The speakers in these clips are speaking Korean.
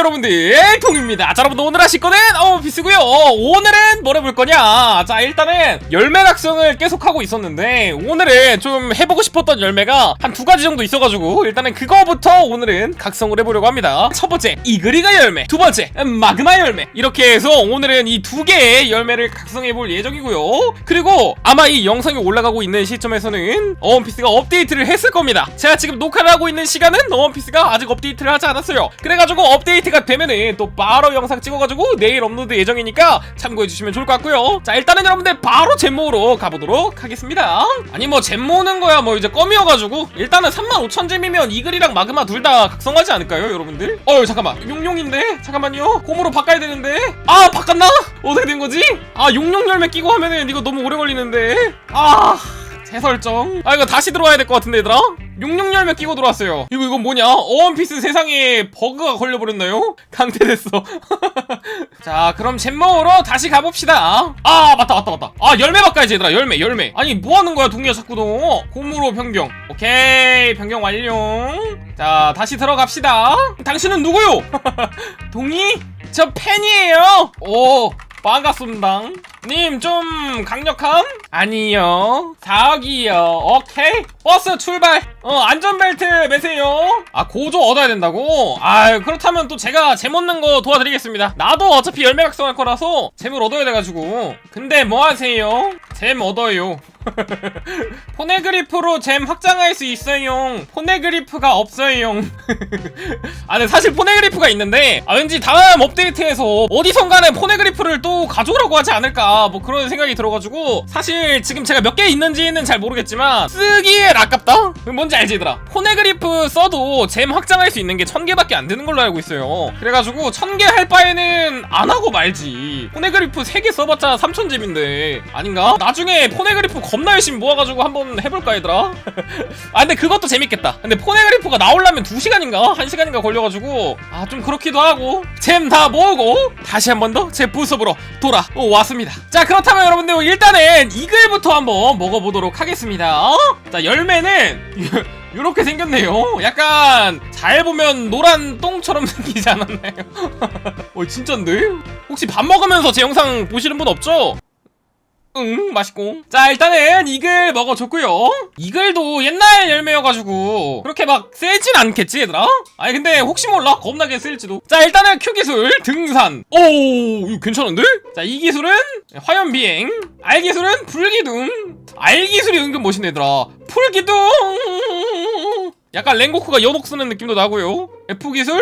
여러분들 통입니다. 자 여러분들 오늘 하실 거는 어피스고요. 오늘은 뭘 해볼 거냐? 자 일단은 열매 각성을 계속 하고 있었는데 오늘은 좀 해보고 싶었던 열매가 한 두 가지 정도 있어가지고 일단은 그거부터 오늘은 각성을 해보려고 합니다. 첫 번째 이그리가 열매. 두 번째 음, 마그마 열매. 이렇게 해서 오늘은 이 두 개의 열매를 각성해볼 예정이고요. 그리고 아마 이 영상이 올라가고 있는 시점에서는 어원피스가 업데이트를 했을 겁니다. 제가 지금 녹화를 하고 있는 시간은 어원피스가 아직 업데이트를 하지 않았어요. 그래가지고 업데이트 가 되면은 또 바로 영상 찍어가지고 내일 업로드 예정이니까 참고해주시면 좋을 것 같고요. 자 일단은 여러분들 바로 잼모으로 가보도록 하겠습니다. 아니 뭐 잼모으는 거야. 뭐 이제 껌이어가지고. 일단은 35,000잼이면 이글이랑 마그마 둘 다 각성하지 않을까요 여러분들? 어휴 잠깐만. 용용인데? 잠깐만요. 곰으로 바꿔야 되는데? 아 바꿨나? 어떻게 된 거지? 아 용용 열매 끼고 하면은 이거 너무 오래 걸리는데? 아 재설정? 아 이거 다시 들어와야 될 것 같은데 얘들아? 용용 열매 끼고 들어왔어요. 이거 이건 뭐냐? 어원피스 세상에 버그가 걸려버렸나요? 강퇴됐어. 자 그럼 잼먹으러 다시 가봅시다. 아 맞다 맞다 맞다. 아 열매 바꿔야지 얘들아. 열매 열매. 아니 뭐하는 거야 동이야 자꾸 너 곰으로 변경. 오케이 변경 완료. 자 다시 들어갑시다. 당신은 누구요? 동이? 저 팬이에요. 오 반갑습니다. 님, 좀 강력함? 아니요. 4억이요. 오케이. 버스 출발. 어, 안전벨트 매세요. 아, 고조 얻어야 된다고? 아, 그렇다면 또 제가 잼 얻는 거 도와드리겠습니다. 나도 어차피 열매 각성할 거라서 잼을 얻어야 돼가지고. 근데 뭐 하세요? 잼 얻어요. 포네그리프로 잼 확장할 수 있어요. 포네그리프가 없어요. 아, 근데 사실 포네그리프가 있는데, 아, 왠지 다음 업데이트에서 어디선가는 포네그리프를 또 가져오라고 하지 않을까, 뭐 그런 생각이 들어가지고, 사실 지금 제가 몇 개 있는지는 잘 모르겠지만, 쓰기엔 아깝다? 뭔지 알지, 얘들아? 포네그리프 써도 잼 확장할 수 있는 게 1000개밖에 안 되는 걸로 알고 있어요. 그래가지고, 1000개 할 바에는 안 하고 말지. 포네그리프 3개 써봤자 3000잼인데, 아닌가? 나중에 포네그리프 겁나 열심히 모아가지고 한번 해볼까, 얘들아? 아, 근데 그것도 재밌겠다. 근데 포네그리프가 나오려면 2시간인가? 1시간인가 걸려가지고, 아, 좀 그렇기도 하고, 잼 다 모으고, 다시 한 번 더 제 부습으로 돌아왔습니다. 자, 그렇다면 여러분들 일단은 이글부터 한번 먹어보도록 하겠습니다. 자, 열매는, 이렇게 생겼네요. 약간 잘 보면 노란 똥처럼 생기지 않았나요? 어 진짠데? 혹시 밥 먹으면서 제 영상 보시는 분 없죠? 응 맛있고. 자 일단은 이글 먹어줬고요. 이글도 옛날 열매여가지고 그렇게 막 세진 않겠지 얘들아? 아니 근데 혹시 몰라? 겁나게 쓸지도. 자 일단은 Q 기술 등산. 오 이거 괜찮은데? 자 이 기술은 화염 비행 R 기술은 불기둥. R 기술이 은근 멋있네 얘들아. 풀기둥. 약간 랭고쿠가 연옥 쓰는 느낌도 나고요. F 기술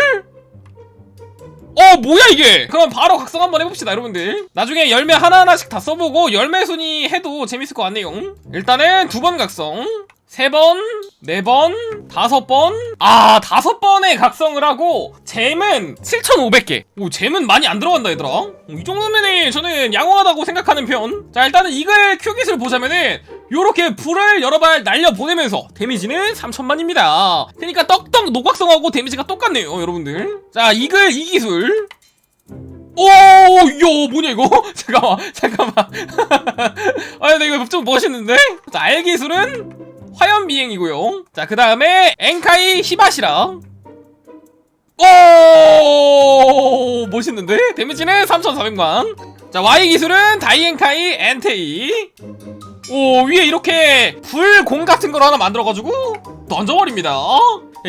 어 뭐야 이게 그럼 바로 각성 한번 해봅시다 여러분들 나중에 열매 하나하나씩 다 써보고 열매 순위 해도 재밌을 것 같네요 일단은 두 번 각성 세 번, 네 번, 다섯 번. 아, 다섯 번에 각성을 하고, 잼은 7,500개. 오, 잼은 많이 안 들어간다, 얘들아. 오, 이 정도면은 저는 양호하다고 생각하는 편. 자, 일단은 이걸 큐 기술 보자면은, 요렇게 불을 여러 발 날려 보내면서 데미지는 3천만입니다. 그러니까 떡떡 녹각성하고 데미지가 똑같네요, 여러분들. 자, 이글 이 기술. 오, 야, 뭐냐 이거? 잠깐만, 잠깐만. 아, 근데 이거 좀 멋있는데? 자, 알 기술은 화염 비행이고요. 자, 그 다음에 엔카이 히바시라. 오, 멋있는데? 데미지는 3,400만. 자, Y 기술은 다이엔카이 엔테이. 오, 위에 이렇게 불공 같은 걸 하나 만들어가지고 던져버립니다.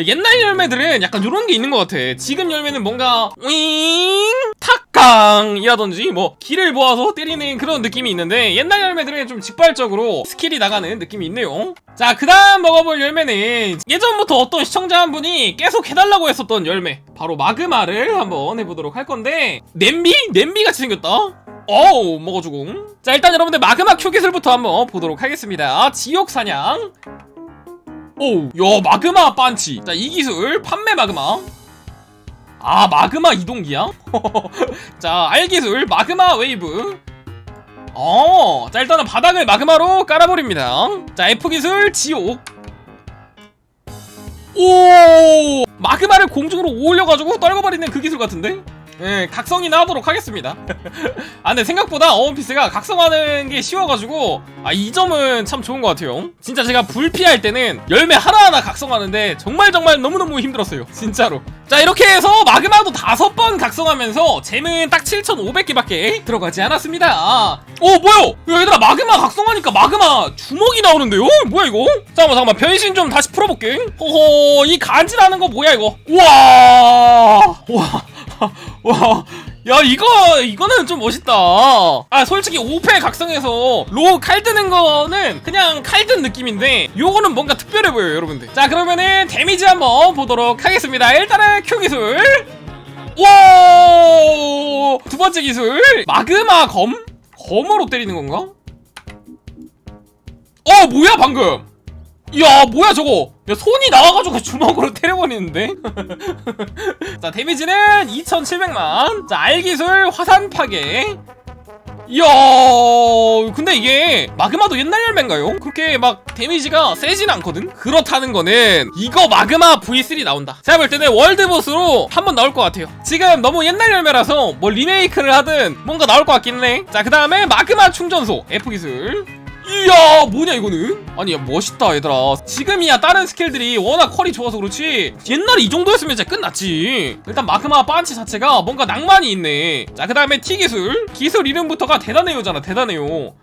옛날 열매들은 약간 이런 게 있는 것 같아. 지금 열매는 뭔가 윙 탁강이라든지 뭐 길을 모아서 때리는 그런 느낌이 있는데 옛날 열매들은 좀 직발적으로 스킬이 나가는 느낌이 있네요. 자, 그 다음 먹어볼 열매는 예전부터 어떤 시청자 한 분이 계속 해달라고 했었던 열매. 바로 마그마를 한번 해보도록 할 건데 냄비? 냄비 같이 생겼다. 어우 먹어주고 자 일단 여러분들 마그마 큐 기술부터 한번 보도록 하겠습니다. 지옥 사냥. 오우 야 마그마 반치. 자 이 기술 판매 마그마. 아 마그마 이동기야? 자 알 기술 마그마 웨이브. 어, 자 일단은 바닥을 마그마로 깔아버립니다. 자 F 기술 지옥. 오! 마그마를 공중으로 올려가지고 떨궈버리는 그 기술 같은데? 예, 각성이나 하도록 하겠습니다. 아, 근데 생각보다 어원피스가 각성하는 게 쉬워가지고, 아, 이 점은 참 좋은 것 같아요. 진짜 제가 불피할 때는 열매 하나하나 각성하는데, 정말 정말 너무너무 힘들었어요. 진짜로. 자, 이렇게 해서 마그마도 다섯 번 각성하면서 잼은 딱 7,500개밖에 들어가지 않았습니다. 어 뭐야? 야, 얘들아 마그마 각성하니까 마그마 주먹이 나오는데요? 뭐야 이거? 잠깐만 잠깐만 변신 좀 다시 풀어볼게. 호호 이 간지나는 거 뭐야 이거? 우와 와. 와, 야 이거 이거는 좀 멋있다. 아 솔직히 5패 각성해서 로칼 드는 거는 그냥 칼 든 느낌인데 요거는 뭔가 특별해 보여요 여러분들. 자 그러면은 데미지 한번 보도록 하겠습니다. 일단은 Q 기술. 와! 두 번째 기술 마그마 검? 검으로 때리는 건가? 어 뭐야 방금? 야 뭐야 저거? 야 손이 나와가지고 주먹으로 때려버리는데? 자 데미지는 2700만. 자 알기술 화산 파괴. 이야 근데 이게 마그마도 옛날 열매인가요? 그렇게 막 데미지가 세진 않거든? 그렇다는 거는 이거 마그마 V3 나온다. 제가 볼 때는 월드보스로 한 번 나올 것 같아요. 지금 너무 옛날 열매라서 뭐 리메이크를 하든 뭔가 나올 것 같긴 해자그 다음에 마그마 충전소 F기술 이야 뭐냐 이거는? 아니 야 멋있다 얘들아. 지금이야 다른 스킬들이 워낙 퀄이 좋아서 그렇지. 옛날에 이 정도였으면 진짜 끝났지. 일단 마그마 반치 자체가 뭔가 낭만이 있네. 자 그 다음에 T 기술. 기술 이름부터가 대단해요잖아 대단해요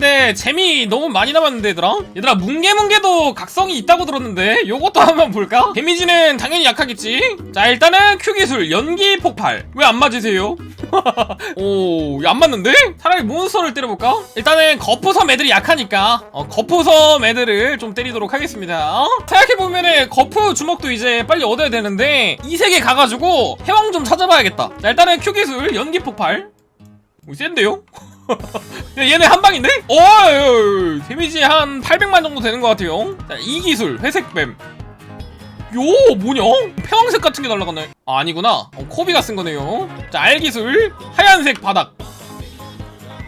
근데 재미 너무 많이 남았는데 얘들아 얘들아 뭉게뭉게도 각성이 있다고 들었는데 요것도 한번 볼까? 데미지는 당연히 약하겠지 자 일단은 Q 기술 연기 폭발 왜 안 맞으세요? 오, 안 맞는데? 차라리 몬스터를 때려볼까? 일단은 거푸섬 애들이 약하니까 어, 거푸섬 애들을 좀 때리도록 하겠습니다. 생각해보면은 거푸 주먹도 이제 빨리 얻어야 되는데 이 세계 가가지고 해왕 좀 찾아봐야겠다. 자, 일단은 Q 기술 연기 폭발. 오, 센데요? 야, 얘네 한 방인데? 어, 데미지 한 800만 정도 되는 것 같아요. 자, 이 기술 회색뱀. 요 뭐냐? 폐왕색 같은 게 날라갔네. 아, 아니구나. 어, 코비가 쓴 거네요. 자, 알 기술 하얀색 바닥.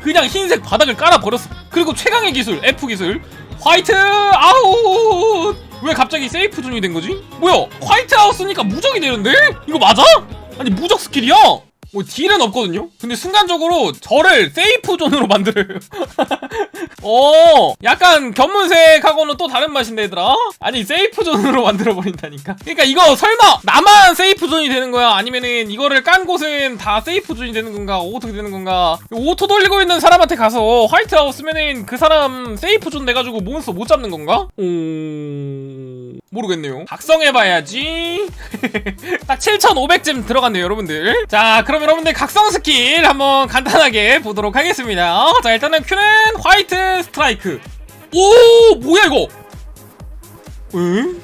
그냥 흰색 바닥을 깔아 버렸어. 그리고 최강의 기술 F 기술 화이트 아웃. 왜 갑자기 세이프 존이 된 거지? 뭐야? 화이트 아웃 쓰니까 무적이 되는데? 이거 맞아? 아니 무적 스킬이야? 뭐 딜은 없거든요? 근데 순간적으로 저를 세이프 존으로 만들어요. 어, 약간 견문색하고는 또 다른 맛인데 얘들아? 아니 세이프 존으로 만들어버린다니까? 그러니까 이거 설마 나만 세이프 존이 되는 거야? 아니면은 이거를 깐 곳은 다 세이프 존이 되는 건가? 어떻게 되는 건가? 오토 돌리고 있는 사람한테 가서 화이트 아웃 쓰면은 그 사람 세이프 존 돼가지고 몬스터 못 잡는 건가? 오... 모르겠네요. 각성해봐야지. 딱 7,500쯤 들어갔네요, 여러분들. 자, 그럼 여러분들 각성 스킬 한번 간단하게 보도록 하겠습니다. 자, 일단은 Q는 화이트 스트라이크. 오, 뭐야 이거? 응?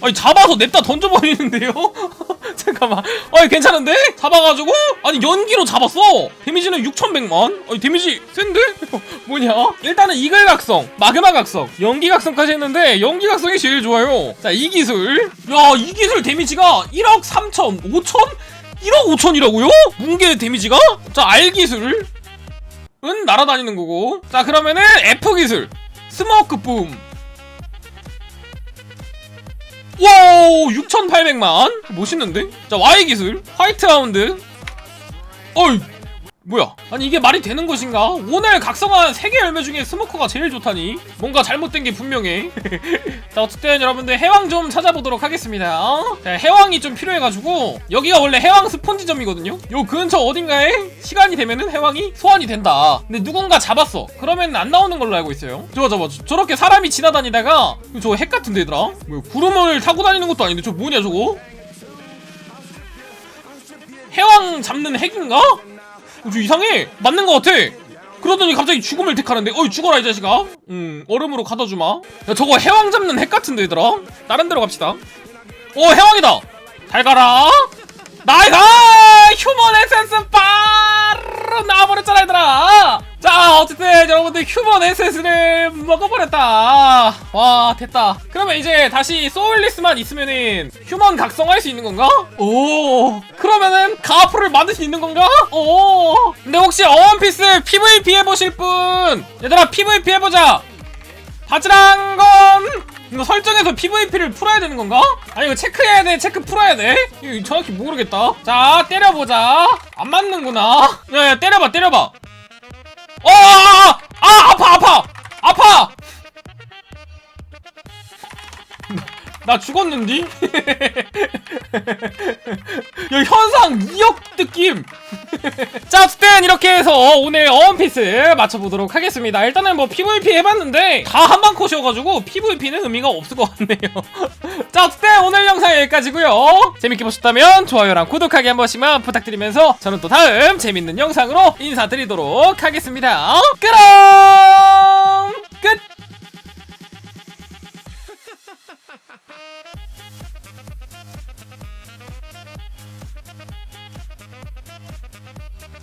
아니 잡아서 냅다 던져버리는데요? 잠깐만 아니 괜찮은데? 잡아가지고 아니 연기로 잡았어 데미지는 6100만 아니 데미지 센데? 뭐냐? 일단은 이글 각성 마그마 각성 연기 각성까지 했는데 연기 각성이 제일 좋아요 자 이 기술 야 이 기술 데미지가 1억 3천 5천? 1억 5천이라고요? 뭉게 데미지가? 자 R 기술 은 날아다니는 거고 자 그러면은 F 기술 스모크 붐 와우 6,800만 멋있는데? 자 Y 기술 화이트 하운드 어이 뭐야? 아니 이게 말이 되는 것인가? 오늘 각성한 3개 열매 중에 스모커가 제일 좋다니? 뭔가 잘못된 게 분명해. 자 어쨌든 여러분들 해왕 좀 찾아보도록 하겠습니다. 자 해왕이 좀 필요해가지고 여기가 원래 해왕 스폰지점이거든요? 요 근처 어딘가에 시간이 되면은 해왕이 소환이 된다. 근데 누군가 잡았어. 그러면 안 나오는 걸로 알고 있어요. 저거 저거 저- 저렇게 사람이 지나다니다가 저거 핵 같은데 얘들아 뭐 구름을 타고 다니는 것도 아닌데 저 뭐냐 저거? 해왕 잡는 핵인가? 어, 저 이상해. 맞는 것 같아. 그러더니 갑자기 죽음을 택하는데 어이 죽어라 이 자식아. 음 얼음으로 가둬주마. 야 저거 해왕 잡는 핵 같은데 얘들아? 다른 데로 갑시다. 어 해왕이다. 잘 가라. 나이스! 휴먼 에센스 바로 나와버렸잖아 얘들아 자 어쨌든 여러분들 휴먼 에센스를 먹어버렸다. 와 됐다. 그러면 이제 다시 소울리스만 있으면은 휴먼 각성할 수 있는 건가? 오. 그러면은 가프를 만들 수 있는 건가? 오. 근데 혹시 어원피스 PVP 해보실 분? 얘들아 PVP 해보자. 바지랑 건 이거 설정에서 PVP를 풀어야 되는 건가? 아니 이거 체크해야 돼. 체크 풀어야 돼? 이거 정확히 모르겠다. 자 때려보자. 안 맞는구나. 야야 때려봐 때려봐 어, 아, 아, 아, 아파, 아파, 아파. 나 죽었는디? 현상 2억 느낌 자 어쨌든 이렇게 해서 오늘 어원피스 맞춰보도록 하겠습니다. 일단은 뭐 PVP 해봤는데 다 한방 컷이어가지고 PVP는 의미가 없을 것 같네요. 자 어쨌든 오늘 영상 여기까지고요. 재밌게 보셨다면 좋아요랑 구독하기 한 번씩만 부탁드리면서 저는 또 다음 재밌는 영상으로 인사드리도록 하겠습니다. 그럼 끝